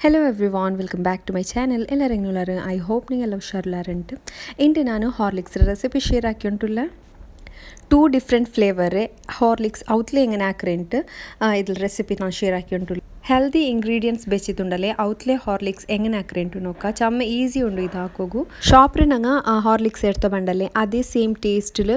Hello everyone welcome back to my channel ಎಲ್ಲರ ಹೆಂಗ್ನುಲಾರು I hope ನೀವೆಲ್ಲ ಹುಷಾರ್ಲಾರಂಟು ಇಂಟು ನಾನು ಹಾರ್ಲಿಕ್ಸ್ ರೆಸಿಪಿ ಶೇರ್ ಹಾಕಿ ಉಂಟುಲ್ಲ ಟೂ ಡಿಫ್ರೆಂಟ್ ಫ್ಲೇವರೇ ಹಾರ್ಲಿಕ್ಸ್ ಔತ್ಲೆ ಎಂಗನೆ ಹಾಕ್ರೆಂಟ್ ಇದ್ರ ರೆಸಿಪಿ ನಾನು ಶೇರ್ ಹೆಲ್ದಿ ಇಂಗ್ರೀಡಿಯೆಂಟ್ಸ್ ഹോർലിക്സ് ಔತ್ಲೆ ಹಾರ್ಲಿಕ್ಸ್ ಎಂಗನೆ ಹಾಕ್ರೆಂಟು ನೋಕ ಚಮ್ಮ ಈಸಿ ಉಂಡು ಇದು ಹಾಕೋಗು ಶಾಪ್ರೆ ನಂಗೆ ಹಾರ್ಲಿಕ್ಸ್ ಎಡ್ತ ಬಂಡಲೆ ಅದೇ ಸೇಮ್ ಟೇಸ್ಟ್ಲು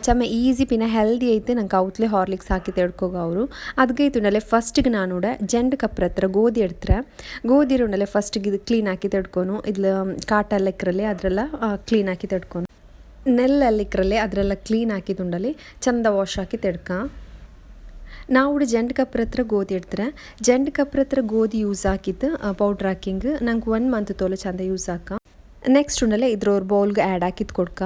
ಚಮ್ಮ ಈಸಿ ಪಿನ ಹೆಲ್ದಿ ಐತೆ ನಂಗೆ ಔತ್ಲೆ ಹಾರ್ಲಿಕ್ಸ್ ಹಾಕಿ ತೆಡ್ಕೋಗ ಅವರು ಅದಕ್ಕೆ ಇತ್ತುಂಡಲೆ ಫಸ್ಟಿಗೆ ನಾನು ಜಂಡು ಕಪ್ರ ಹತ್ರ ಗೋಧಿ ಎಡ್ತಾರೆ ಗೋಧಿ ಉಂಡಲೆ ಫಸ್ಟಿಗೆ ಇದು ಕ್ಲೀನ್ ಹಾಕಿ ತೆಡ್ಕೊನು ಇದ್ಲ ಕಾಟ ಲೆಕ್ಕರಲ್ಲಿ ಅದರೆಲ್ಲ ಕ್ಲೀನ್ ಹಾಕಿ ತೆಡ್ಕೊನು ನೆಲ್ಲಲ್ಲಿಕ್ರಲ್ಲಿ ಅದರೆಲ್ಲ ಕ್ಲೀನ್ ಹಾಕಿದುಂಡಲಿ ಚಂದ ವಾಶ್ ಹಾಕಿ ತೆಡ್ಕ ನಾವು ಜಂಡ್ ಕಪ್ರ ಹತ್ರ ಗೋಧಿ ಇಡ್ತಾರೆ. ಜಂಡ್ ಕಪ್ರ ಹತ್ರ ಗೋಧಿ ಯೂಸ್ ಹಾಕಿದ್ದು ಪೌಡ್ರ್ ಹಾಕಿಂಗ್. ನಂಗೆ ಒನ್ ಮಂತ್ ತೋಲೆ ಚಂದ ಯೂಸ್ ಹಾಕ. ನೆಕ್ಸ್ಟ್ ಉಂಡಲೆ ಇದ್ರವ್ರ ಬೌಲ್ಗೆ ಆ್ಯಡ್ ಹಾಕಿದ್ದು ಕೊಡ್ಕ.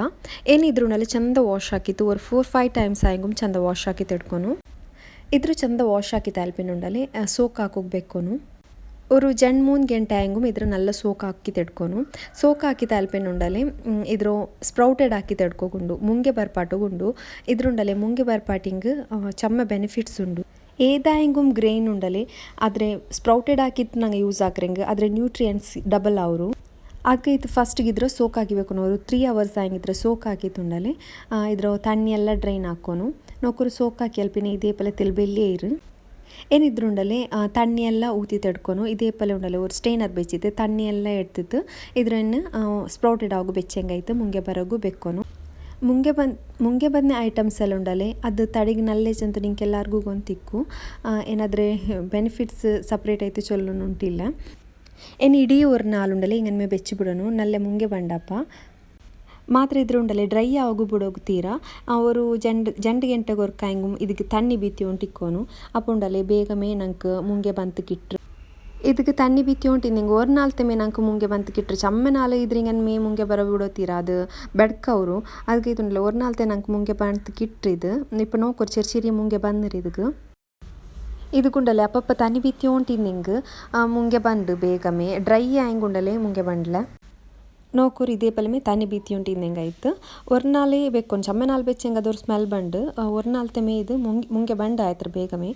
ಏನಿದ್ರುಂಡಲೆ ಚಂದ ವಾಶ್ ಹಾಕಿತ್ತು. ಅವ್ರು ಫೋರ್ ಫೈವ್ ಟೈಮ್ಸ್ ಆಯಂಗು ಚಂದ ವಾಶ್ ಹಾಕಿ ಇಟ್ಕೊನು. ಇದ್ರ ಚಂದ ವಾಶ್ ಹಾಕಿ ಉಂಡಲ್ಲಿ ಸೋಕ್ ಹಾಕೋಗ್ಬೇಕೊನು. ഒരു ജൺ ನಲ್ಲ ഗെಂಟೆയെങ്കും ಇದರ നല്ല ಸೋಕಾಕಿ ತೆಡ್ಕೊನು ಸೋಕಾಕಿ ತಾಲ್ಪೆನುಂಡಲೆ ಇದ್ರ ಸ್ಪ್ರೌಟೆಡ್ ಹಾಕಿ ತೆಡ್ಕೊಗುಂಡು ಮುಂಗೆ ಬರ್ಪಾಟುಗುಂಡು ಇದ್ರುಂಡಲೆ ಮುಂಗೆ ಬರ್ಪಾಟಿಂಗ್ ಚಮ್ಮ ಬೆನಿಫಿಟ್ಸ್ ಉಂಡು ಏದಾಯಂಗುಮ್ ಗ್ರೇನ್ ಉಂಡಲೆ ಆದರೆ ಸ್ಪ್ರೌಟೆಡ್ ಹಾಕಿದ್ದು ನಂಗೆ ಯೂಸ್ ಹಾಕ್ರಂಗೆ ಆದರೆ ನ್ಯೂಟ್ರಿಯೆಂಟ್ಸ್ ಡಬಲ್ ಅವರು ಆಗ ಇದು ಫಸ್ಟಿಗೆ ಇದ್ರೆ ಸೋಕ್ ಹಾಕಿಬೇಕು ನಾವು ತ್ರೀ ಅವರ್ಸ್ ಆಗಿದ್ರೆ ಸೋಕ್ ಹಾಕಿತ್ತುಂಡಲೆ ಇದ್ರ ತಣ್ಣಿ ಎಲ್ಲ ಡ್ರೈನ್ ಹಾಕೋನು ನೌಕರು ಸೋಕ್ ಹಾಕಿ ಅಲ್ಪಿನ ಇದೇ ಪಲ್ಲ ತಿಲ್ಬೆಲ್ಲೇ ಇರು ಏನಿದ್ರುಂಡಲೆ ತಣ್ಣಿಯೆಲ್ಲ ಊತಿ ತಡ್ಕೊನು. ಇದೇ ಪಲ್ಲೆ ಉಂಡಲೆ ಒಂದು ಸ್ಟೇನರ್ ಬೆಚ್ಚಿತ್ತು. ತಣ್ಣಿಯೆಲ್ಲ ಎಡ್ತಿತ್ತು. ಇದ್ರನ್ನು ಸ್ಪ್ರೌಟೆಡ್ ಆಗು ಬೆಚ್ಚಂಗಾಯ್ತು. ಮುಂಗೆ ಬರೋಗು ಬೆಕ್ಕೊನು. ಮುಂಗೆ ಬಂದು, ಮುಂಗೆ ಬಂದ ಐಟಮ್ಸ್ ಎಲ್ಲ ಉಂಡಲೆ ಅದು ತಡೆಗೆ ನಲ್ಲೇಜ್ ಅಂತ ನಿಂಗೆ ಎಲ್ಲರಿಗೂ ಗೊಂತಿಕ್ಕು ಏನಾದರೆ ಬೆನಿಫಿಟ್ಸ್ ಸಪ್ರೇಟ್ ಆಯಿತು ಚಲೋನು ಉಂಟಿಲ್ಲ. ಏನು ಇಡೀ ಒಂದು ನಾಳುಂಡಲೆ ಹಿಂಗನ್ಮೆ ಬೆಚ್ಚಿ ಬಿಡೋನು. ನಲ್ಲೆ ಮುಂಗೆ ಬಂಡಪ್ಪ ಮಾತ್ರ ಇದ್ರ ಉಂಡಲೆ ಡ್ರೈ ಆಗು ಬಿಡೋಗು ತೀರಾ ಅವರು ಜಂಡ್ ಜಂಡ್ ಗಂಟೆಗೆ ಹೊರ್ಕಾಯಂಗು ಇದಕ್ಕೆ ತಣ್ಣಿ ಬೀತಿ ಉಂಟಿಕ್ಕೋನು ಅಪ್ಪ ಉಂಡಲೆ ಬೇಗಮೇ ನಂಗೆ ಮುಂಗೆ ಬಂತು ಕಿಟ್ರು ಇದಕ್ಕೆ ತಣ್ಣಿ ಬೀತಿ ಉಂಟು ನಿಂಗೆ ஒரு நாள் ತೆಮೆ ನಂಗೆ ಮುಂಗೆ ಬಂತು ಕಿಟ್ರು ಚಮ್ಮ ನಾಲ್ ಇದ್ರಿಂಗನ್ ಮೇ ಮುಂಗೆ ಬರೋ ಬಿಡೋತೀರ ಅದು ಬೆಡ್ಕವ್ರು ಅದಕ್ಕೆ ಇದುಂಡಲೆ ஒரு நாள் ತೆ ನಂಗೆ ಮುಂಗೆ ಬಂತು ಕಿಟ್ರು ಇದು ಇಪ್ಪ ನೋಕೊರು ಚೆರಿ ಚೆರಿ ಮುಂಗೆ ಬಂದಿರಿ ಇದಕ್ಕೆ ಇದುಗುಂಡಲೆ ಅಪ್ಪಪ್ಪ ತನಿ ಬೀತಿ ಉಂಟಿದ್ ನಿಂಗೆ ಮುಂಗೆ ಬಂಡು ಬೇಗಮೇ ಡ್ರೈ ಆಯಂಗುಂಡಲೆ ಮುಂಗೆ ಬಂಡ್ಲ ನೋಕೂರು ಇದೇ ಪಲಮೆ ತನಿ ಬೀತಿ ಉಂಟಿದ್ ಹೆಂಗಾಯ್ತು ஒரு நாளே ಬೇಕು ಚಮ್ಮ ನಾಲ್ ಬೆಚ್ಚಂಗೆ ಅದವ್ರ ಸ್ಮೆಲ್ ಬಂಡು ஒரு நாள் ತೆಮೆ ಇದು ಮುಂಗೆ ಮುಂಗೆ ಬಂಡ ಆಯ್ತು ಬೇಗಮೇ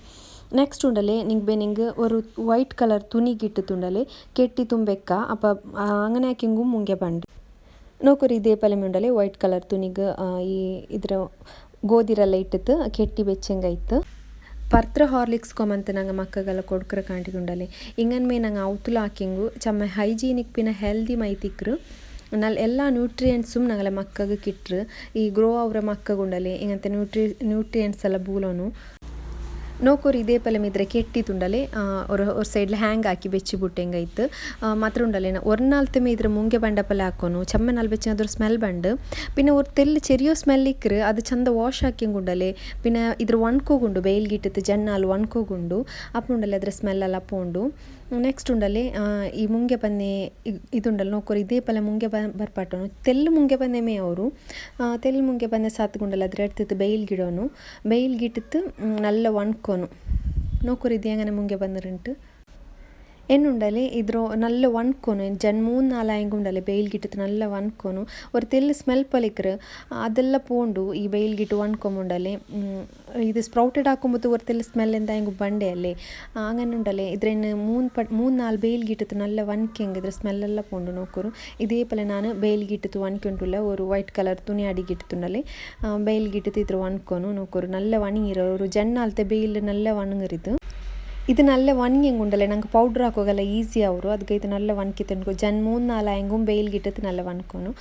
ನೆಕ್ಸ್ಟ್ ಉಂಡಲೆ ನಿಂಗೆ ಬೇ ನಿಂಗೆ ஒரு ವೈಟ್ ಕಲರ್ ತುನಿಗಿಟ್ಟು ತುಂಡಲೆ ಕೆಟ್ಟಿ ತುಂಬೆಕ್ಕ ಅಪ್ಪ ಅಂಗನೆ ಹಾಕಿಂಗು ಮುಂಗೆ ಬಂಡು ನೋಕೂರು ಇದೇ ಪಲಮೆ ಉಂಡಲೆ ವೈಟ್ ಕಲರ್ ತುನಿಗೆ ಈ ಇದ್ರ ಗೋಧಿರೆಲ್ಲ ಇಟ್ಟಿತ್ತು ಕೆಟ್ಟಿ ಬೆಚ್ಚಂಗಾಯ್ತು ಪರ್ತ್ರ ಹಾರ್ಲಿಕ್ಸ್ ಕೊಮ್ಮಂತ ನಂಗೆ ಮಕ್ಕಗೆಲ್ಲ ಕೊಡ್ಕರ ಕಾಂಟಿಗುಂಡಲೆ ಇಂಗನ್ ಮೇ ನಂಗೆ ಔತುಲ ಹಾಕಿಂಗು ಚಮ್ಮ ಹೈಜೀನಿಕ್ ಪಿನ ಹೆಲ್ದಿ ಮೈತಿಕ್ರು ನಾಲ್ ಎಲ್ಲ ನ್ಯೂಟ್ರಿಯೆಂಟ್ಸು ನಂಗಲ ಮಕ್ಕಗೆ ಕಿಟ್ಟರು ಈ ಗ್ರೋ ಅವರ ಮಕ್ಕ ಗುಂಡಲಿ ಇಂಗಂತೆ ನ್ಯೂಟ್ರಿ ನ್ಯೂಟ್ರಿಯೆಂಟ್ಸ್ ಎಲ್ಲ ಬೂಲೋನು. ನೋಕೋರು ಇದೇ ಪಲ್ಯ ಮಿದ್ರೆ ಕೆಟ್ಟಿ ತುಂಡಲೆ ಅವ್ರ ಅವ್ರ ಸೈಡ್ಲಿ ಹ್ಯಾಂಗ್ ಹಾಕಿ ಬೆಚ್ಚಿ ಬಿಟ್ಟು ಹೆಂಗೆ ಆಯಿತು ಮಾತ್ರ ಉಂಡಲೇನ ಒರ್ನಾಲ್ತ ಮೀದ್ರೆ ಮುಂಗೆ ಬಂಡ ಪಲ್ಯ ಹಾಕೋನು ಚಮ್ಮ ನಾಲ್ ಬೆಚ್ಚಿ ಅದ್ರ ಸ್ಮೆಲ್ ಬಂಡು. ಪಿನ್ನೆ ಅವ್ರ ತೆಲ್ ಚೆರಿಯೋ ಸ್ಮೆಲ್ ಇಕ್ಕರು, ಅದು ಚಂದ ವಾಶ್ ಹಾಕಿ ಹಿಂಗೆ ಉಂಡಲೆ ಪಿನ್ನೆ ಇದ್ರ ಒಣ್ಕೋಗುಂಡು ಬೇಲ್ಗಿಟ್ಟದ್ದು ಜನ್ನಾಲ್ ಒಣ್ಕೋಗುಂಡು ಅಪ್ಪ ಉಂಡಲೆ ಅದ್ರ ಸ್ಮೆಲ್ ಎಲ್ಲ ಪೋಂಡು. ನೆಕ್ಸ್ಟ್ ಉಂಡಲ್ಲಿ ಈ ಮುಂಗೆ ಬನ್ನೆ ಇದುಂಡಲೆ ನೋಕೋರು ಇದೇ ಪಲ್ಲ ಮುಂಗೆ ಬ, ಬರ್ಪಾಟನು. ತೆಲ್ಲು ಮುಂಗೆ ಬಂದೆ ಮೇ ಅವರು ತೆಲ್ಲು ಮುಂಗೆ ಬಂದೆ ಸಾತ್ಗುಂಡಲೆ ಅದ್ರ ಎಡ್ತಿತ್ತು ಬೈಲ್ ಗಿಡೋನು. ಬೈಲ್ ಗಿಟ್ಟಿತ್ತು ನಲ್ಲ ಒಣ್ಕೋನು. ನೋಕೋರು ಇದು ಹೆಂಗನೆ ಮುಂಗೆ ಬಂದಿರುಂಟು എന്നുണ്ടല്ലേ ഇതിരോ നല്ല വൺക്കൊന്നു ജൻ മൂന്ന് നാലായെങ്കിൽ ഉണ്ടല്ലേ കിട്ടത്ത് നല്ല വൺക്കൊന്നു ഒരു തെല്ല് സ്മെൽ പൊലിക്കറ് അതെല്ലാം പോണ്ടു ഈ ബെയിൽ ബെയിൽഗിട്ട് വൺക്കൊമ്മുണ്ടല്ലേ ഇത് സ്പ്രൗട്ടഡ് ആക്കുമ്പോൾ ഒരു തെല്ല് സ്മെൽ എന്തായെങ്കിൽ ബണ്ടയല്ലേ അങ്ങനെ ഉണ്ടല്ലേ ഇതിന് മൂന്ന് പ മൂന്ന് നാല് ബെയിൽഗിട്ട് നല്ല വൺക്കെങ്കിൽ ഇതിൽ സ്മെല്ലെല്ലാം പോണ്ടു നോക്കൂറും ഇതേപോലെ ഞാൻ ബെയിൽഗിട്ട് വൺക്കൊണ്ടുള്ള ഒരു വൈറ്റ് കളർ തുണി അടിക്കിട്ടുണ്ടല്ലേ ബെയിൽഗിട്ട് ഇതിൽ വൺക്കൊന്നു നോക്കൂറ് നല്ല വണിങ്ങിറ ഒരു ജെണ്ണാലത്തെ ബെയിൽ നല്ല വണങ്ങരുത് ಇದು ನಲ್ಲ ಒಣಗಿಂಗ್ ಉಂಡಲೆ ನಂಗೆ ಪೌಡ್ರ್ ಹಾಕೋಗಲ್ಲ ಈಸಿ ಅವರು ಅದಕ್ಕೆ ಇದು ನಲ್ಲ ಒಣಕಿ ತಿನ್ಕೊ ಜನ್ ಮೂನ್ ನಾಲ್ ಆಯಂಗುಂ ಬೇಲ್ ಗಿಟ್ಟದು ನಲ್ಲ ಒಣ್ಕೊನು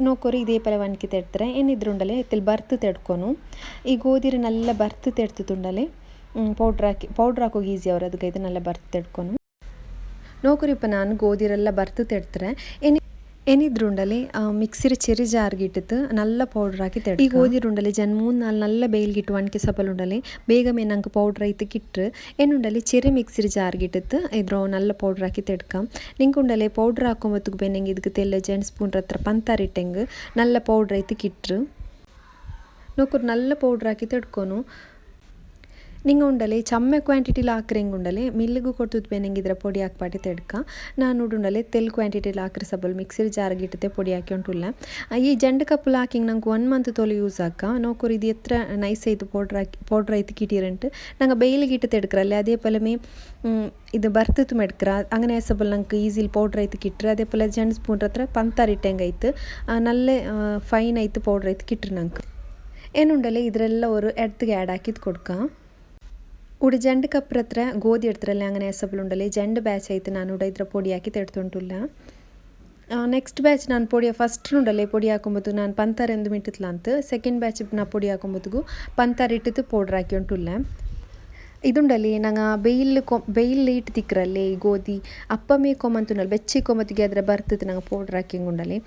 ನೋಕೋರು ಇದೇ ಪಲ ಒಣಕಿ ತೆಡ್ತಾರೆ ಏನಿದ್ರು ಉಂಡಲೆ ಎತ್ತಿಲ್ ಬರ್ತು ತೆಡ್ಕೊನು ಈ ಗೋಧಿರ ನಲ್ಲ ಬರ್ತು ತೆಡ್ತುಂಡಲೆ ಪೌಡ್ರ್ ಹಾಕಿ ಪೌಡ್ರ್ ಹಾಕೋಗಿ ಈಸಿ ಅವರು ಅದಕ್ಕೆ ಇದು ನಲ್ಲ ಬರ್ತು ತೆಡ್ಕೊನು ನೋಕರಿಪ್ಪ ನಾನು ಗೋಧಿರೆಲ್ಲ ಬರ್ತ್ ತೆಡ್ತಾರೆ ಏನಿ ಏನಿದ್ರುಂಡಲೆ ಮಿಕ್ಸಿರ ಚೆರಿ ಜಾರ್ಗಿಟ್ಟಿತ್ತು ನಲ್ಲ ಪೌಡ್ರ್ ಹಾಕಿ ತೆಡ್ ಈ ಗೋಧಿರುಂಡಲೆ ಜನ್ ಮೂನ್ ನಾಲ್ ನಲ್ಲ ಬೇಲ್ಗಿಟ್ಟು ಒಣಕೆ ಸಪಲುಂಡಲೆ ಬೇಗಮೇ ನಂಗೆ ಪೌಡ್ರ್ ಐತು ಕಿಟ್ರು ಏನುಂಡಲೆ ಚೆರಿ ಮಿಕ್ಸಿರ ಜಾರ್ಗಿಟ್ಟಿತ್ತು ಇದ್ರ ನಲ್ಲ ಪೌಡ್ರ್ ಹಾಕಿ ತೆಡ್ಕ ನಿಂಗೆ ಉಂಡಲೆ ಪೌಡ್ರ್ ಹಾಕೊಂಬತ್ತಕ್ಕೆ ಬೆನ್ನಂಗೆ ಇದಕ್ಕೆ ತೆಲ್ಲ ಜೆಂಟ್ ಸ್ಪೂನ್ ಹತ್ರ ಪಂತಾರಿಟ್ಟಂಗೆ ನಲ್ಲ ಪೌಡ್ರ್ ಐತು ಕಿಟ್ರು ನೋಕರು ನಲ್ಲ ಪೌಡ್ರ್ ಹಾಕಿ ತೆಡ್ಕೊನು ನಿಂಗೆ ಉಂಡಲೆ ಚಮ್ಮೆ ಕ್ವಾಂಟಿಟಿಲಿ ಹಾಕ್ರಂಗೆ ಉಂಡಲೆ ಮಿಲ್ಲಿಗೂ ಕೊಡ್ತುದ್ ಬೇನಂಗಿದ್ರ ಪೊಡಿ ಹಾಕಿ ಹಾಕ್ಪಾಟಿ ತೆಡ್ಕ ನಾನು ಉಡುಂಡಲೆ ತೆಲ್ ಕ್ವಾಂಟಿಟಿಲಿ ಹಾಕ್ರಿ ಸಬಲ್ ಮಿಕ್ಸರ್ ಜಾರ್ಗೆ ಇಟ್ಟತೆ ಪೊಡಿ ಹಾಕಿ ಉಂಟುಲ್ಲ ಈ ಜಂಡ ಕಪ್ಪಲ್ ಹಾಕಿಂಗ್ ನಂಗೆ ಒನ್ ಮಂತ್ ತೊಲೆ ಯೂಸ್ ಆಕ ನೋಕೂರು ಇದು ಎತ್ರ ನೈಸ್ ಆಯ್ತು ಪೌಡ್ರ್ ಹಾಕಿ ಪೌಡ್ರ್ ಆಯ್ತು ಕಿಟಿರಂಟು ನಂಗೆ ಬೆಯ್ಲಿಗೆ ಇಟ್ಟು ತೆಡ್ಕರಲ್ಲ ಅದೇ ಪಲಮೆ இது பர்த்துத்து மெடுக்கிறா அங்கே சபல் நமக்கு ஈஸியில் பவுட்ரு ஐத்து கிட்டுரு அதே ಸ್ಪೂನ್ ಹತ್ರ பூன்றத்தில் பந்தாரிட்டேங்க ஐத்து நல்ல ಫೈನ್ ஐத்து ಪೌಡ್ರ್ ஐத்து கிட்டுரு ನಂಗೆ ಏನುಂಡಲೆ ಇದರೆಲ್ಲ ಅವರು ಎಡ್ತಿಗೆ ಆ್ಯಡ್ ಹಾಕಿದ್ ಕೊಡ್ಕ ಉಡ ಜಂಡ್ ಕಪ್ರ ಹತ್ರ ಗೋಧಿ ಎಡ್ತ್ರಲ್ಲ അങ്ങനെ ಎಸಬಲುಂಡಲೆ ಜಂಡ್ ಬ್ಯಾಚ್ ಆಯ್ತು ನಾನು ಉಡ ಇದ್ರ ಪೊಡಿ ಹಾಕಿ ತೆಡ್ತುಂಟುಲ್ಲ ನೆಕ್ಸ್ಟ್ ಬ್ಯಾಚ್ ನಾನು ಪೊಡಿ ಫಸ್ಟ್ ಉಂಡಲೆ ಪೊಡಿ ಹಾಕೊಂಬೋದು ನಾನು ಪಂತಾರ ಎಂದು ಮಿಟ್ಟಿತ್ಲ ಅಂತ ಸೆಕೆಂಡ್ ಬ್ಯಾಚ್ ನಾ ಪೊಡಿ ಹಾಕೊಂಬೋದಿಗೂ ಪಂತಾರ ಇಟ್ಟಿದ್ದು ಪೌಡ್ರ್ ಹಾಕಿ ಉಂಟುಲ್ಲ ಇದುಂಡಲ್ಲಿ ನಂಗೆ ಬೆಯ್ಲ್ ಕೊ ಬೆಯ್ಲ್ ಇಟ್ಟು ತಿಕ್ಕರಲ್ಲಿ ಗೋಧಿ ಅಪ್ಪ ಮೇಕೊಂಬಂತುಂಡಲ್ಲ ಬೆಚ್ಚಿ ಕೊಮ್ಮತ್ತಿಗೆ ಅದ್ರ ಬರ್ತದೆ ನಂಗೆ ಪೌಡ್ರ್ ಹಾಕಿಂಗ್ ಉಂಡಲ್ಲಿ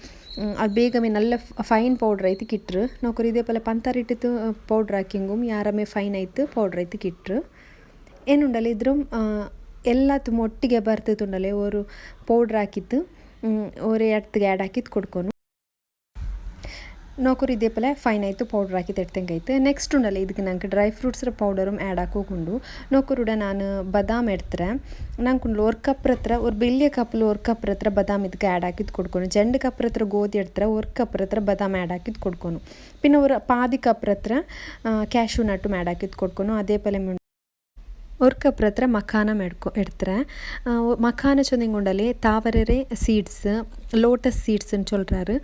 ಅದು ಬೇಗಮೇ ನಲ್ಲ ಫೈನ್ ಪೌಡ್ರ್ ಐತಿ ಕಿಟ್ರು ನೌಕರು ಇದೇ ಪಲ ಪಂತಾರ ಇಟ್ಟಿತ್ತು ಪೌಡ್ರ್ ಹಾಕಿಂಗು ಯಾರಮೇ ಫೈನ್ ಆಯ್ತು ಪೌಡ್ರ್ ಐತಿ ಕಿಟ್ರು ಏನುಂಡಲ್ಲ ಇದ್ರ ಎಲ್ಲತ್ತುം ಬರ್ತಿತ್ತು ಬರ್ತಿತ್ತುಂಡಲೆ ಅವರು ಪೌಡ್ರ್ ಹಾಕಿತ್ತು ಓರೆ ಎಡ್ತ್ಗೆ ಆ್ಯಡ್ ಹಾಕಿತ್ತು ಕೊಡ್ಕೊನು ನೋಕರು ಇದೇಪಲ ಫೈನ್ ಆಯಿತು ಪೌಡರ್ ಹಾಕಿ ತೆಡ್ತಂಗಾಯ್ತು ನೆಕ್ಸ್ಟ್ ಉಂಡಲ್ಲ ಇದಕ್ಕೆ ನಂಗೆ ಡ್ರೈ ಫ್ರೂಟ್ಸ್ರ ಪೌಡರೂ ಆ್ಯಡ್ ಹಾಕೋಕೊಂಡು. ನೋಕರುಡ ನಾನು ಬದಾಮ್ ಎಡ್ತಾರೆ. ನಂಗೆ ಒಂದು ಕಪ್ರ ಹತ್ರ ಒಂದು ಬಿಲ್ಯ ಕಪ್ಲು ಒರ್ ಕಪ್ರ ಹತ್ರ ಬದಾಮ್ ಇದಕ್ಕೆ ಆ್ಯಡ್ ಹಾಕಿದ್ದು ಕೊಡ್ಕೊನು ಜಂಡ್ ಕಪ್ರ ಹತ್ರ ಗೋಧಿ ಎಡ್ತಾರೆ ಒರ್ ಕಪ್ರ ಹತ್ರ ಬದಾಮ್ ಆ್ಯಡ್ ಹಾಕಿದ್ದು ಕೊಡ್ಕೊನು ಪಾದಿ ഒരു പാതി കപ്പറത്ര കാഷ്യൂ ಆ್ಯಡ್ ആഡ് ಕೊಡ್ಕೊನು ಅದೇ അതേപോലെ ಅದೇ ಪಲೆ ഒരു കപ്പ് അത്ര മഖാന എടുക്കും എടുത്തറ മഖാന ചൊന്നിങ്ങുണ്ടല്ലേ താവരരെ സീഡ്സ് ಲೋಟಸ್ ಸೀಡ್ಸ್ ಅಂತ ಚೊಲ್ರಾರು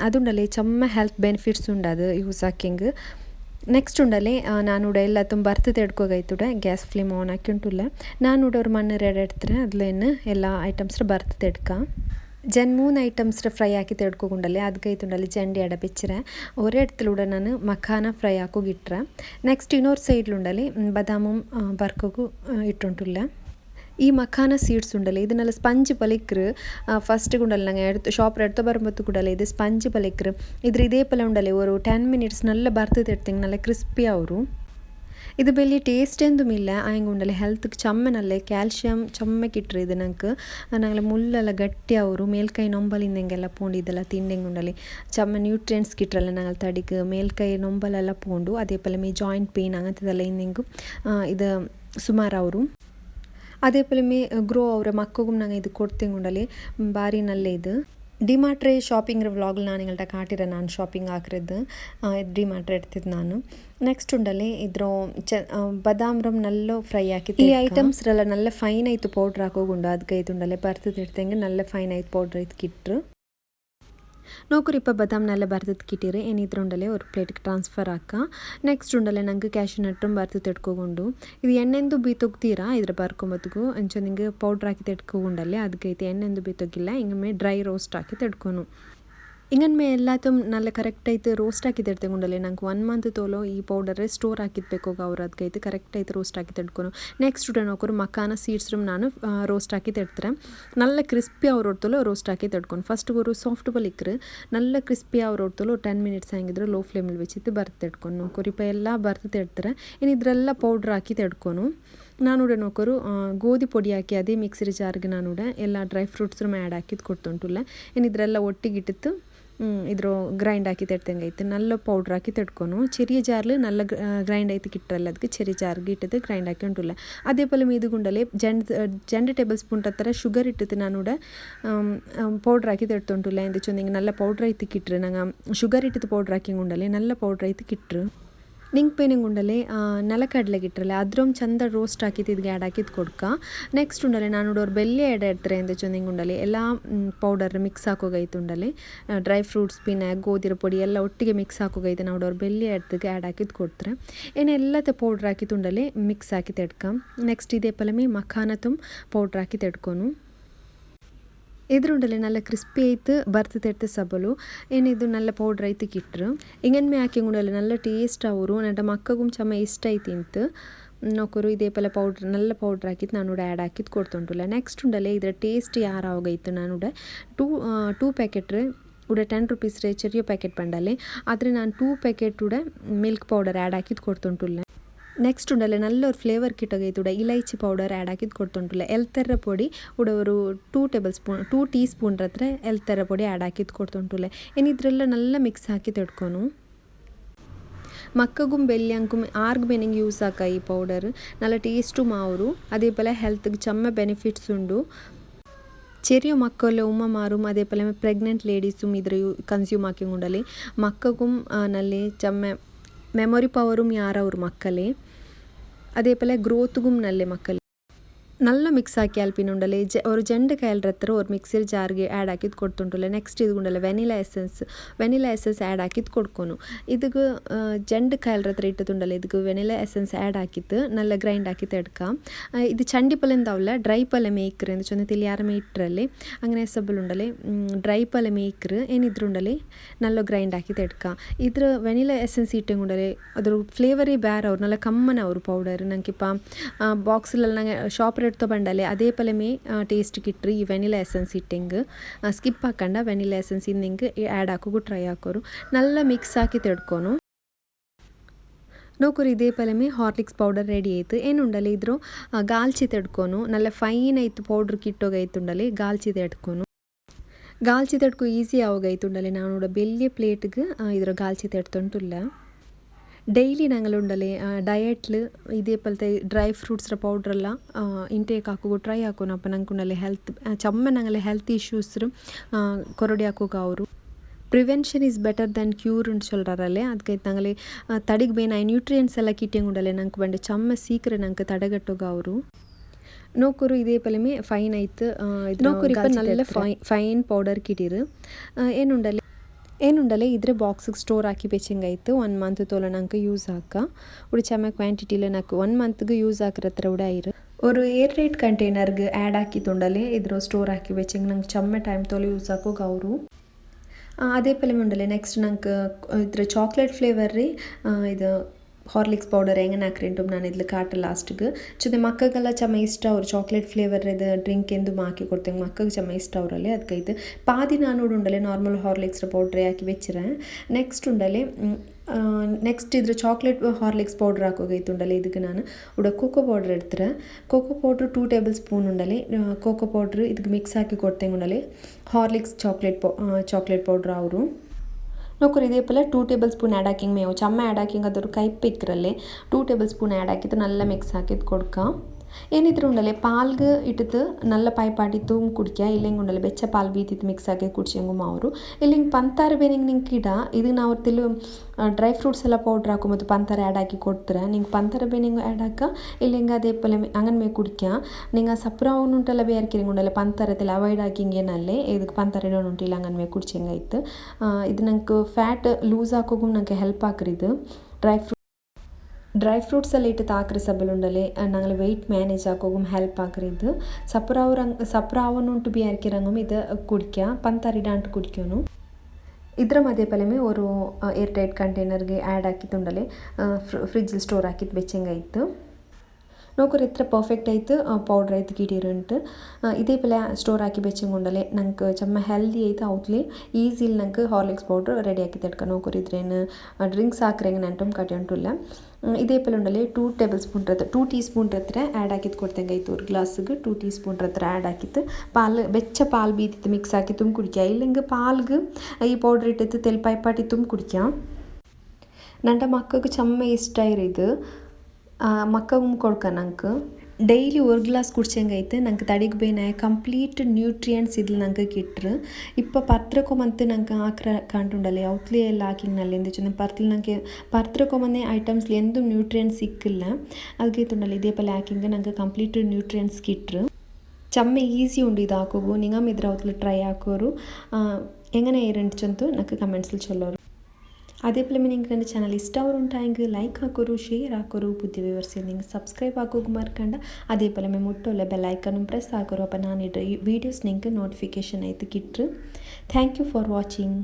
ಅದುಂಡಲೆ ಚಮ್ಮ ಹೆಲ್ತ್ ಬೆನಿಫಿಟ್ಸ್ ಉಂಡದು ಯೂಸ್ ಹಾಕಿಂಗ್ ನೆಕ್ಸ್ಟ್ ಉಂಡಲೆ ನಾನು ಎಲ್ಲ ತುಂಬ ಬರ್ತು ತೆಡ್ಕೋಗೈತುಡ ಗ್ಯಾಸ್ ಫ್ಲೇಮ್ ಆನ್ ಹಾಕಿ ಉಂಟುಲ್ಲ ನಾನು ಅವ್ರ ಮಣ್ಣು ರೆಡಿ ಎಡ್ತಾರೆ ಅದ್ಲೇನು ಎಲ್ಲ ಐಟಮ್ಸ್ ಬರ್ತು ഞാൻ മൂന്ന് ഐറ്റംസിൻ്റെ ഫ്രൈ ആക്കി തെടുക്കുകൊണ്ടല്ലേ അത് കൈത്തുണ്ടല്ലേ ജണ്ടി അടപ്പിച്ചിറേ ഒരേ ನಾನು ಮಖಾನ ಫ್ರೈ ഫ്രൈ ആക്കുക ನೆಕ್ಸ್ಟ್ ಇನ್ನೊರ್ ഇന്നൊരു സൈഡിലുണ്ടല്ലേ ബദാമും ബർക്കു ഇട്ടുണ്ടില്ല ಈ ಮಖಾನ ಸೀಡ್ಸ್ ಉಂಡಲ್ಲ ಇದನ್ನೆಲ್ಲ ಸ್ಪಂಜ್ ಪಲಿಕ್ರು ಫಸ್ಟ್ ಗುಂಡಲ್ಲ ನಂಗೆ ಎಡ್ತು ಶಾಪ್ ಎಡ್ತು ಬರಂಬತ್ತು ಕೂಡಲ್ಲ ಇದು ಸ್ಪಂಜ್ ಪಲಿಕ್ರು. ಇದ್ರ ಇದೇ ಪಲ ಉಂಡಲ್ಲ ಒಂದು ಟೆನ್ ಮಿನಿಟ್ಸ್ ನಲ್ಲ ಬರ್ತದೆ ಇರ್ತೀನಿ ನಲ್ಲ ಕ್ರಿಸ್ಪಿ ಅವರು. ഇത് വലിയ ടേസ്റ്റ് ഒന്നുമില്ല ആയതുകൊണ്ടല്ലേ ഹെൽത്ത് ചമ്മനല്ലേ കാൽഷ്യം ചമ്മക്കിട്ടರೆ ഇത് ഞങ്ങൾക്ക് ഞങ്ങൾ മുള്ളെല്ലാം ഗട്ടിയാവൂರು ಮೇಲ್ಕೈ ನೊಂಬಲಿಂದೆಲ್ಲ ಪೋಂಡು ಇದೆಲ್ಲ ತಿಂಡೆಂಗುಂಡಲಿ ಚಮ್ಮ ನ್ಯೂಟ್ರಿಯೆಂಟ್ಸ್ ಕಿಟ್ರಲ್ಲ ഞങ്ങൾ തടിക്ക് മേൽക്കൈ നൊമ്പലെല്ലാം പോണ്ടു അതേപോലെ മീ ജോയിൻറ്റ് പെയിൻ അങ്ങനത്തെದೆಲ್ಲ ಇನ್ನೆಂಗು ಇದು ಸುಮಾರು അതേപോലെ മേ ഗ്രോ അവരെ മക്കൾക്കും ഞങ്ങൾ ഇത് കൊടുത്തും കൊണ്ടല്ലേ ഭാര്യനല്ല ഇത് ഡിമാട്രേ ഷോപ്പിംഗ് വ്ളോഗിൽ ನಾನು നിങ്ങളുടെ ಕಾಟಿರ ನಾನು ಶಾಪಿಂಗ್ ಹಾಕ್ರದ್ದು ഡിമാട്രേ എടുത്തിದ್ದು ನಾನು. ನೆಕ್ಸ್ಟ್ ಉಂಡಲೆ ಇದ್ರ ಚ ಬದಾಮ್ರಮ್ ನಲ್ಲ ಫ್ರೈ ಹಾಕಿತ್ತು ಈ ಐಟಮ್ಸ್ ಎಲ್ಲ ನಲ್ಲ ಫೈನ್ ಆಯ್ತು ಪೌಡ್ರ್ ಹಾಕೋಗುಂಡು ಅದಕ್ಕೆ ಇದುಂಡಲೆ ಬರ್ತದ ಇಡ್ತಂಗೆ ನಲ್ಲ ಫೈನ್ ಆಯ್ತು ಪೌಡ್ರ್ ಐತು ಕಿಟ್ರು ನೋಕರು ಇಪ್ಪ ಬದಾಮ್ನೆಲ್ಲ ಬರ್ತದ ಕಿಟ್ಟಿರಿ ಏನಿದ್ರ ಉಂಡಲೆ ಅವ್ರ ಪ್ಲೇಟ್ಗೆ ಟ್ರಾನ್ಸ್ಫರ್ ಹಾಕ ನೆಕ್ಸ್ಟ್ ಉಂಡಲೆ ನಂಗೆ ಕ್ಯಾಶ್ ನಟ್ಟು ಬರ್ತು ತೆಡ್ಕೊಗೊಂಡು ಇದು ಎಣ್ಣೆಂದು ಬೀತೊಗ್ತೀರಾ ಇದ್ರ ಬರ್ಕೊಂಬತ್ಗೂ ಅಂಚ ನಿಂಗೆ ಪೌಡ್ರ್ ಹಾಕಿ ತೆಡ್ಕೊಂಡಲ್ಲೇ ಅದಕ್ಕೆ ಐತಿ ಎಣ್ಣೆಂದು ಬೀತೊಗಿಲ್ಲ ಹಿಂಗೆ ಡ್ರೈ ರೋಸ್ಟ್ ಹಾಕಿ ತೆಡ್ಕೊನು ಇಂಗನ್ಮೆ ಎಲ್ಲಾತು ನಲ್ಲ ಕರೆಕ್ಟ್ ಐತೆ ರೋಸ್ಟ್ ಹಾಕಿದ್ದೆ ತಗೊಂಡಲ್ಲಿ ನಂಗೆ ಒನ್ ಮಂತ್ ತೋಲೋ ಈ ಪೌಡರ್ ಸ್ಟೋರ್ ಹಾಕಿದ್ಬೇಕು ಅವ್ರು. ಅದಕ್ಕೆ ಕರೆಕ್ಟ್ ಐತೆ ರೋಸ್ಟ್ ಹಾಕಿ ತೆಡ್ಕೊನು ನೆಕ್ಸ್ಟ್ ಉಡ ಹೋಗೋರು ಮಕಾನ ಸೀಡ್ಸ್ ನಾನು ರೋಸ್ಟ್ ಹಾಕಿ ತೆಡ್ತಾರೆ ನಲ್ಲ ಕ್ರಿಸ್ಪಿ ಅವ್ರ ಹೊಡ್ತಲೋ ರೋಸ್ಟ್ ಹಾಕಿ ತೆಡ್ಕೊಂಡು ಫಸ್ಟ್ ಅವರು ಸಾಫ್ಟ್ ಬಲ್ ಇಕ್ಕರು. ನಲ್ಲ ಕ್ರಿಸ್ಪಿ ಅವ್ರ ಹೊಡ್ತಲೋ ಟೆನ್ ಮಿನಿಟ್ಸ್ ಹಂಗಿದ್ರೆ ಲೋ ಫ್ಲೇಮಲ್ಲಿ ಬೆಚ್ಚಿತ್ತು ಬರ್ತು ತೆಡ್ಕೊಂಡು ಕುರಿಪ ಎಲ್ಲ ಬರ್ತು ತೆಡ್ತಾರೆ ಇನ್ನು ಇದರೆಲ್ಲ ಪೌಡ್ರ್ ಹಾಕಿ ತೆಡ್ಕೊನು ನಾನು ಉಡ ನೋಕರು ಗೋಧಿ ಪೊಡಿ ಹಾಕಿ ಅದೇ ಮಿಕ್ಸಿರಿ ಜಾರ್ಗೆ ನಾನು ಉಡ ಎಲ್ಲ ಡ್ರೈ ಫ್ರೂಟ್ಸ್ ಆ್ಯಡ್ ಹಾಕಿದ್ದು ಕೊಡ್ತುಂಟುಲ್ಲ ಇನ್ನು ಇದರೆಲ್ಲ ಒಟ್ಟಿಗಿಟ್ಟಿತ್ತು. ಇದ್ರ ಗ್ರೈಂಡ್ ಹಾಕಿ ತೆಡ್ತಂಗೆ ಐತೆ ನಲ್ಲ ಪೌಡ್ರ್ ಹಾಕಿ ತೆಡ್ಕೊನು ಚೆರಿಯ ಜಾರ್ಲು ನಲ್ಲ ಗ್ರೈಂಡ್ ಐತೆ ಕಿಟ್ರಲ್ಲ. ಅದಕ್ಕೆ ಚೆರಿ ಜಾರ್ಗೆ ಇಟ್ಟದು ಗ್ರೈಂಡ್ ಹಾಕಿ ಉಂಟುಲ್ಲ. ಅದೇ ಪಲ ಮೀದುಗುಂಡಲೆ ಜಂಡ್ ಜಂಡ್ ಟೇಬಲ್ ಸ್ಪೂನ್ ಹತ್ತಿರ ಶುಗರ್ ಇಟ್ಟಿತ್ತು ನಾನು ಪೌಡ್ರ್ ಹಾಕಿ ತೆಡ್ತುಂಟುಲ್ಲ ಎಂದು ಚೊಂದಿಂಗೆ ನಲ್ಲ ಪೌಡ್ರ್ ಐತಿ ಕಿಟ್ರು. ನಂಗೆ ಶುಗರ್ ಇಟ್ಟಿದ್ದು ಪೌಡ್ರ್ ಹಾಕಿ ಉಂಡಲೆ ನಲ್ಲ ಪೌಡ್ರ್ ಐತಿ ಕಿಟ್ರು ನಿಂಗೆ ಪೇನಿಂಗ್ ಉಂಡಲೆ ನೆಲಕಡಲೆಗೆ ಇಟ್ಟರಲ್ಲ ಅದ್ರೊಂದು ಚಂದ ರೋಸ್ಟ್ ಹಾಕಿದ್ದು ಇದ್ಗೆ ಆ್ಯಡ್ ಹಾಕಿದ್ದು ಕೊಡ್ಕ. ನೆಕ್ಸ್ಟ್ ಉಂಡಲೆ ನಾನು ನೋಡೋರು ಬೆಲ್ಲೆ ಆ್ಯಡ್ ಅಂತ ಚಂದಿಂಗೆ ಉಂಡಲೆ ಎಲ್ಲ ಪೌಡರ್ ಮಿಕ್ಸ್ ಹಾಕೋಗೈತುಂಡಲೆ ಡ್ರೈ ಫ್ರೂಟ್ಸ್ ಪಿನ್ನ ಗೋಧಿರ ಪೊಡಿ ಎಲ್ಲ ಒಟ್ಟಿಗೆ ಮಿಕ್ಸ್ ಹಾಕೋಗೈತೆ ನಾವು ಅವ್ರು ಬೆಲ್ಲೆ ಎಡ್ದಕ್ಕೆ ಆ್ಯಡ್ ಹಾಕಿದ್ದು ಕೊಡ್ತಾರೆ ತ ಪೌಡ್ರ್ ಹಾಕಿ ತುಂಡಲೆ ಮಿಕ್ಸ್ ಹಾಕಿ ತೆಡ್ಕ. ನೆಕ್ಸ್ಟ್ ಇದೇ ಪಲಮಿ ಮಖಾನ ತುಂಬ ಪೌಡ್ರ್ ಹಾಕಿ ತೆಡ್ಕೊನು. ಎದುರುಂಡಲೆ ನಲ್ಲ ಕ್ರಿಸ್ಪಿ ആയിട്ട് ಬರ್ತು ತೆಡ್ತೆ ಸಬಲು. ಏನಿದು ನಲ್ಲ ಪೌಡ್ರ್ ಐತೆ ಕಿಟ್ರು. ಇಂಗನ್ಮೆ ಹಾಕಿ ಉಂಡಲೆ ನಲ್ಲ ಟೇಸ್ಟ್ ಅವರು. ನನ್ನ ಮಕ್ಕಗೂ ಚಮ್ಮ ಇಷ್ಟ ಐತಿಂತು ನೊಕರು, ಇದೇ ಪಲ ಪೌಡ್ರ್ ನಲ್ಲ ಪೌಡ್ರ್ ಹಾಕಿತ್ತು ನಾನು ಆ್ಯಡ್ ಹಾಕಿದ್ದು ಕೊಡ್ತೊಂಡ್ರಲ್ಲ ನೆಕ್ಸ್ಟ್ ಉಂಡಲೆ ಇದರ ಟೇಸ್ಟ್ ಯಾರು ಆವಾಗೈತು ನಾನು ಟೂ ಟೂ ಪ್ಯಾಕೆಟ್ ಉಡ ಟೆನ್ ರುಪೀಸ್ ರೇ ಚೆರಿಯೋ ಪ್ಯಾಕೆಟ್ ಪಂಡಲೆ ಆದರೆ ನಾನು ಟೂ ಪ್ಯಾಕೆಟ್ ಡೆ ಮಿಲ್ಕ್ ಪೌಡರ್ ಆ್ಯಡ್ ಹಾಕಿದ್ದು ಕೊಡ್ತುಂಟುಲ್ಲ ನೆಕ್ಸ್ಟ್ ಉಂಡಲೆ ನಲ್ಲೊರು ಫ್ಲೇವರ್ ಕಿಟ್ಟೋಗೈತೆ ಉಡ ಇಲೈಚಿ ಪೌಡರ್ ಆ್ಯಡ್ ಹಾಕಿದ್ದು ಕೊಡ್ತುಂಟುಲ್ಲ. ಎಲ್ತರ ಪೊಡಿ ಉಡವರು two tablespoon two teaspoon ಹತ್ರ ಎಲ್ತರ ಪೊಡಿ ಆ್ಯಡ್ ಹಾಕಿದ್ದು ಕೊಡ್ತುಂಟುಲ್ಲ. ಏನಿದ್ರೆಲ್ಲ ನಲ್ಲ ಮಿಕ್ಸ್ ಹಾಕಿ ತೆಡ್ಕೊನು. ಮಕ್ಕಗುಂ ಬೆಲ್ಲಿಯಂಕುಂ ಆರ್ಗ್ ಬೆನಿಂಗ್ ಯೂಸ್ ಆಕ ಈ ಪೌಡರ್ ನಲ್ಲ ಟೇಸ್ಟು ಮಾವರು. ಅದೇ ಪಲ ಹೆಲ್ತ್ಗೆ ಚಮ್ಮ ಬೆನಿಫಿಟ್ಸ್ ಉಂಡು. ಚೆರಿಯ ಮಕ್ಕಲು ಉಮ್ಮ ಮಾರು, ಅದೇ ಪಲ ಪ್ರೆಗ್ನೆಂಟ್ ಲೇಡೀಸುಮ್ ಇದ್ರ ಕನ್ಸ್ಯೂಮ್ ಹಾಕಿಂಗ್ ಉಂಡಲಿ ಮಕ್ಕಗುಂ ನಲ್ಲಿ ಚಮ್ಮ ಮೆಮೊರಿ ಪವರುಮ್ ಯಾರವ್ರು ಮಕ್ಕಲೇ ಅದೇ ಪಲ ಗ್ರೋತ್ಗುಂ നല്ല ಮಿಕ್ಸ್ ಹಾಕಿಯಾಲ್ ಪಿನುಂಡಲೆ ಜ ಅವರು ಜೆಂಡ ಕಾಯಲ್ರ ಹತ್ರ ಅವ್ರು ಮಿಕ್ಸಿರ್ ಜಾರ್ಗೆ ಆ್ಯಡ್ ಹಾಕಿದ್ ಕೊಡ್ತುಂಟುಲೆ ನೆಕ್ಸ್ಟ್ ಇದು ಗುಂಡಲೆ vanilla essence vanilla essence add ಹಾಕಿದ್ ಕೊಡ್ಕೊನು ಇದಕ್ಕೆ ಜೆಂಡ ಕಾಯಲ್ರ ಹತ್ರ ಇಟ್ಟದುಂಡಲೆ ಇದಕ್ಕೆ ವೆನಿಲಾ ಎಸೆನ್ಸ್ ಆ್ಯಡ್ ಹಾಕಿತ್ತು நல்ல கிரைண்ட் ஆக்கி எடுக்க இது சண்டி பலந்தாவில் ட்ரை பல மேய்க்கிற இந்த சொன்ன தெளி யாருமே இட்டுறலே அங்கே எசபுலுண்டலே ட்ரை பல மேய்க்கிற ஏனிதுருண்டலே நல்ல கிரைண்ட் ஆக்கி எடுக்க ಇದರ ವೆನಿಲಾ ಎಸೆನ್ಸ್ ಇಟ್ಟಂಗುಂಡಲೆ ಅದ್ರ ಫ್ಲೇವರೇ ಬೇರೆ ಅವ್ರು ನಲ್ಲ ಕಮ್ಮನ ಅವ್ರು ಪೌಡರ್ ನಂಗೆ ಇಪ್ಪ ಬಾಕ್ಸಲ್ಲಿ ನಂಗೆ ಶಾಪ್ ತೊಗೊಂಡಲೆ ಅದೇ ಪಲಮೆ ಟೇಸ್ಟ್ ಕಿಟ್ರಿ, ಈ ವೆನಿಲಾ ಎಸೆನ್ಸ್ ಇಟ್ಟೆಂಗ್ ಸ್ಕಿಪ್ ಹಾಕೊಂಡ ವೆನಿಲಾ ಎಸೆನ್ಸ್ ಇನ್ನಿಂಗ್ ಆ್ಯಡ್ ಹಾಕೋಗು ಟ್ರೈ ಹಾಕೋರು. ನಲ್ಲ ಮಿಕ್ಸ್ ಹಾಕಿ ತೆಡ್ಕೊನು. ನೋಕುರು ಇದೇ ಪಲಮೆ ಹಾರ್ಲಿಕ್ಸ್ ಪೌಡರ್ ರೆಡಿ ಆಯ್ತು. ಏನುಂಡಲೆ ಇದ್ರು? ಗಾಲ್ಚಿ ತೆಡ್ಕೊನು. ನಲ್ಲ ಫೈನ್ ಆಯ್ತು ಪೌಡ್ರ್ ಕಿಟ್ಟೋಗೈತುಂಡಲೆ ಗಾಲ್ಚಿ ತೆಡ್ಕೊನು. ಗಾಲ್ಚಿ ತಡ್ಕು ಈಸಿ ಆವಾಗೈತುಂಡಲೆ ನಾನು ಬೆಲ್ಲಿಯ ಪ್ಲೇಟ್ಗೆ ಇದ್ರ ಗಾಲ್ಚಿ ತೆಡ್ತೊಂಟುಲ್ಲ. ಡೈಲಿ ನಂಗುಂಡಲೆ ಡಯಟ್ಲಿ ಇದೇ ಪಲತೆ ಡ್ರೈ ಫ್ರೂಟ್ಸ್ ರ ಪೌಡರ್ ಇಂಟೇಕ್ ಹಾಕೋ ಟ್ರೈ ಹಾಕೋ ನಪ್ಪ ನಂಗುಂಡಲೆ ಹೆಲ್ತ್ ಚಮ್ಮೆ ನಂಗೆ ಹೆಲ್ತ್ ಇಶ್ಯೂಸ್ ರ ಕೊರಡಿ ಹಾಕೋ Gowru prevention is better than cure ಅಂತ ಹೇಳರರಲೆ ಅದಕ್ಕೆ ತಂಗಲೆ ತಡಿಗೆ ಬೇನ ನ್ಯೂಟ್ರಿಯೆಂಟ್ಸ್ ಎಲ್ಲ ಕಿಟಿಂಗ್ ಉಂಡಲೆ ನಂಗೆ ಚಮ್ಮ ಸೀಕ್ರೆ ನಂಗೆ ತಡಗಟೋ ಗೌರು ನೋಕರು ಇದೇ ಪಲಮೆ ಫೈನ್ ಐತ್ ಇದ ನೋಕರು ಫೈನ್ ಪೌಡರ್ ಕಿಟಿರೇ ಎನ್ನುಂಡಲೆ ಏನುಂಡಲೆ ಇದ್ರೆ ಬಾಕ್ಸಿಗೆ ಸ್ಟೋರ್ ಹಾಕಿ ಬೆಚ್ಚಂಗಾಯ್ತು ಒನ್ ಮಂತ್ ತೋಲ ನಂಗೆ ಯೂಸ್ ಹಾಕ ಉಡಿ ಚೆಮ್ಮ ಕ್ವಾಂಟಿಟಿಲ ನಾಕು ಒನ್ ಮಂತ್ಗೆ ಯೂಸ್ ಹಾಕಿರತ್ರ ಉಡಾಯಿರು ഒരു എയർ റൈറ്റ് ಕಂಟೈನರ್ಗೆ ಆ್ಯಡ್ ಹಾಕಿತ್ತುಂಡಲೆ ಇದ್ರ ಸ್ಟೋರ್ ಹಾಕಿ ಬೆಚ್ಚಂಗೆ ನಂಗೆ ಚಮ್ಮ ಟೈಮ್ ತೋಲೆ ಯೂಸ್ ಹಾಕೋಗ ಅವರು ಅದೇ ಪಲ್ಯ ಉಂಡಲೆ ನೆಕ್ಸ್ಟ್ ನಂಗೆ ಇದ್ರ ಚಾಕ್ಲೇಟ್ ಫ್ಲೇವರ್ ರೀ ಇದು ಹಾರ್ಲಿಕ್ಸ್ ಪೌಡರ್ ಹೆಂಗೆ ಹಾಕ್ರಿಂಟು ನಾನು ಇದ್ಲು ಕಾಟ ಲಾಸ್ಟ್ಗೆ ಜೊತೆ ಮಕ್ಕಗೆಲ್ಲ ಚಮ್ಮ ಇಷ್ಟ ಅವ್ರು ಚಾಕ್ಲೇಟ್ ಫ್ಲೇವರ್ ಇದು ಡ್ರಿಂಕ್ ಎಂದು ಹಾಕಿ ಕೊಡ್ತೇವೆ ಮಕ್ಕಗೆ ಚಮ್ಮ ಇಷ್ಟ ಅವರಲ್ಲಿ ಅದಕ್ಕೆ ಇದು ಪಾದಿ ನಾನು ಉಂಡಲೆ ನಾರ್ಮಲ್ ಹಾರ್ಲಿಕ್ಸ್ ಪೌಡ್ರ್ ಹಾಕಿ ಬೆಚ್ಚಿರ ನೆಕ್ಸ್ಟ್ ಉಂಡಲೆ ನೆಕ್ಸ್ಟ್ ಇದ್ರ ಚಾಕ್ಲೇಟ್ ಹಾರ್ಲಿಕ್ಸ್ ಪೌಡ್ರ್ ಹಾಕೋಗೈತು ಉಂಡಲೆ ಇದಕ್ಕೆ ನಾನು ಉಡ ಕೋಕೋ ಪೌಡ್ರ್ ಇಡ್ತಾರೆ cocoa powder two tablespoon ಉಂಡಲೆ ಕೋಕೋ ಪೌಡ್ರ್ ಇದಕ್ಕೆ ಮಿಕ್ಸ್ ಹಾಕಿ ಕೊಡ್ತೇವೆ ಉಂಡಲೆ ಹಾರ್ಲಿಕ್ಸ್ ಚಾಕ್ಲೇಟ್ ಪೌ ಚಾಕ್ಲೇಟ್ ಪೌಡ್ರ್ ಅವರು ನೌಕರ್ ಇದೇಪಲ್ಲ ಟೂ ಟೇಬಲ್ ಸ್ಪೂನ್ ಆ್ಯಡ್ ಹಾಕಿಂಗ್ ಮೇವು. ಚಮ್ಮ ಆ್ಯಡ್ ಹಾಕಿಂಗ್ ಅದ್ರ ಕೈ ಪಿಕ್ರಲ್ಲಿ ಟೂ ಟೇಬಲ್ ಸ್ಪೂನ್ ಆ್ಯಡ್ ಹಾಕಿದ್ರೆ, ನಲ್ಲ ಮಿಕ್ಸ್ ಹಾಕಿದ್ದು ಕೊಡ್ಕ. ಏನಿದ್ರೂ ಪಾಲ್ಗೆ ಇಟ್ಟದ್ದು ನಲ್ಲ ಪಾಯ್ಪಾಡಿದ್ದು ಕುಡಿಕ ಇಲ್ಲಿಂಗ್ ಉಂಡಲೆ ಬೆಚ್ಚ ಪಾಲ್ ಬೀದಿದ್ದು ಮಿಕ್ಸ್ ಆಗಿ ಕುಡ್ಸಂಗುಮ ಅವರು ಇಲ್ಲಿಂಗ್ ಪಂತಾರ ಬೇನಿಂಗ್ ನಿಂಗೆ ಗಿಡ ಇದು ನಾವು ತಿಳು ಡ್ರೈ ಫ್ರೂಟ್ಸ್ ಎಲ್ಲ ಪೌಡ್ರ್ ಹಾಕೊಂಬೋದು ಪಂತಾರ ಆ್ಯಡ್ ಆಗಿ ಕೊಡ್ತಾರೆ ನಿಂಗೆ ಪಂತಾರ ಬೇನಿಂಗ್ ಆ್ಯಡ್ ಹಾಕ ಇಲ್ಲಿಂಗ್ ಅದೇ ಪಲೆ ಅಂಗನ್ಮೇ ಕುಡಿಕ ನಿಂಗೆ ಸಪ್ರ ಅವನುಂಟಲ್ಲ ಬೇರ್ಕಿರಿಂಗ್ ಉಂಡಲ್ಲ ಪಂತಾರತೆಲ್ಲ ಅವಾಯ್ಡ್ ಆಕಿಂಗ್ ಏನಲ್ಲೇ ಇದಕ್ಕೆ ಪಂತಾರ ಇಡೋನುಂಟು ಇಲ್ಲ ಅಂಗನ್ಮೇ ಕುಡ್ಸಂಗಾಯ್ತು ಇದು ನಂಗೆ ಫ್ಯಾಟ್ ಲೂಸ್ ಹಾಕೋಗೂ ನಂಗೆ ಹೆಲ್ಪ್ ಆಗ್ರಿ ಇದು ಡ್ರೈ ಫ್ರೂಟ್ ட்ரை ஃப்ரூட்ஸ் எல்லாம் இட்டு தாக்குற சபலுண்டலே நாங்கள் வெயிட் மேனேஜ் ஆಕೋಗು ಹೆಲ್ಪ್ ಆಗ್ರಿದ್ದು ಸಪ್ರಾವರಂಗ್ ಸಪ್ರಾವನುಂಟು ಬಿ ಅರ್ಕಿರಂಗಮ್ ಇದು ಕುಡಿಕ ಪಂತರಿಡಾಂಟ್ ಕುಡಿಕೋನು ಇದರ ಮಧ್ಯೆ ಪಲೆಮೆ ಒಂದು ಏರ್ ಟೈಟ್ ಕಂಟೈನರ್ಗೆ ಆ್ಯಡ್ ಹಾಕಿತ್ತುಂಡಲೆ ಫ್ರಿಡ್ಜ್ ಸ್ಟೋರ್ ಹಾಕಿದ್ದು ಬೆಚ್ಚಂಗ ಇತ್ತು. ನೋಕರ್ ಎತ್ರ ಪರ್ಫೆಕ್ಟ್ ಆಯ್ತು ಪೌಡ್ರ್ ಆಯ್ತು ಗಿಡಿರುಂಟು ಇದೇ ಪಲ ಸ್ಟೋರ್ ಹಾಕಿ ಬೆಚ್ಚಂಗುಂಡಲೆ ನಂಗೆ ಚಮ್ಮ ಹೆಲ್ದಿ ಆಯ್ತು ಅವತ್ಲೆ ಈಸಿಲಿ ನಂಗೆ ಹಾರ್ಲಿಕ್ಸ್ ಪೌಡ್ರ್ ರೆಡಿ ಹಾಕಿ ತಡ್ಕ ನೋಕರ್ ಇದ್ರೇನು ಡ್ರಿಂಕ್ಸ್ ಹಾಕ್ರಂಗೆ ನಂಟಮ್ ಕಟ್ಟಿ ಉಂಟುಲ್ಲ ಇದೇ ಪಲ ಉಂಡಲೆ ಟೂ ಟೇಬಲ್ ಸ್ಪೂನ್ ಹತ್ರ ಟೂ ಟೀ ಸ್ಪೂನ್ ಹತ್ರ ಆ್ಯಡ್ ಹಾಕಿದ್ದು ಕೊಡ್ತಂಗೆ ಆಯ್ತು ஒரு ಗ್ಲಾಸ್ಗೆ ಟೂ ಟೀ ಸ್ಪೂನ್ ಹತ್ರ ಆ್ಯಡ್ ಹಾಕಿತ್ತು ಪಾಲ್ ಬೆಚ್ಚ ಪಾಲ್ ಬೀತಿತ್ತು ಮಿಕ್ಸ್ ಹಾಕಿ ತುಂಬ ಕುಡಿಕ ಇಲ್ಲಂಗೆ ಪಾಲ್ಗೆ ಈ ಪೌಡ್ರ್ ಇಟ್ಟಿತ್ತು ತೆಲ್ ಪೈಪಾಟಿ ತುಂಬ ಕುಡಿಕ ನಂಟ ಮಕ್ಕಗೆ ಚಮ್ಮ மக்கவும் கொடுக்கணக்கு டெய்லி ஒரு கிளாஸ் குடிச்சேங்கைத்து நாங்கள் தடிக்கு பேன ಕಂಪ್ಲೀಟ್ ನ್ಯೂಟ್ರಿಯೆಂಟ್ಸ್ ಇದು ನಂಗೆ ಕಿಟ್ರು. ಇಪ್ಪ ಪತ್ರಕೊಮಂತು ನಂಗೆ ಆಕ್ರ ಕಾಂಟುಂಡಲ್ಲ ಯಾವತ್ತಲೇ ಎಲ್ಲ ಹಾಕಿಂಗ್ನಲ್ಲಿ ಎಂದು ಚಂದ ಪರ್ತ್ಲ ನಂಗೆ ಪತ್ರಕೊಮನೆ ಐಟಮ್ಸ್ಲಿ ಎಂದು ನ್ಯೂಟ್ರಿಯೆಂಟ್ಸ್ ಸಿಕ್ಕಿಲ್ಲ. ಅದಕ್ಕೆ ತುಂಡಲ್ಲ ಇದೇ ಪಲ್ಲ ಹಾಕಿಂಗ್ ನಂಗೆ ಕಂಪ್ಲೀಟ್ ನ್ಯೂಟ್ರಿಯೆಂಟ್ಸ್ ಕಿಟ್ರು. ಚಮ್ಮೆ ಈಸಿ ಉಂಡು ಇದು ಹಾಕೋಗು, ನಿಂಗಮ್ ಇದ್ರ ಅವತ್ತಲು ಟ್ರೈ ಹಾಕೋರು. ಎಂಗನೇ ಏರಂಟು ಚಂತು, ನಂಗೆ ಕಮೆಂಟ್ಸ್ಲಿ ಚೊಲ್ಲೋರು അതേപോലെ നിങ്ങൾക്ക് എൻ്റെ ചാനൽ ഇഷ്ടമാവുണ്ടായെങ്കിൽ ലൈക്ക് ಹಾಕೋರು ಶೇರ್ ಹಾಕೋರು പുതിയ വ്യൂവേഴ്സ് നിങ്ങൾ സബ്സ്ക്രൈബ് ആക്കുക മറക്കണ്ട അതേപോലെ മുട്ടുള്ള ബെല്ലൈക്കണും പ്രസ് ಹಾಕೋರು അപ്പം ನಾನಿಡ್ರೆ ಈ ವೀಡಿಯೋಸ್ ನಿಂಗೆ ನೋಟಿಫಿಕೇಷನ್ ಆಯ್ತು ಕಿಟ್ರು ಥ್ಯಾಂಕ್ ಯು ಫಾರ್ ವಾಚಿಂಗ್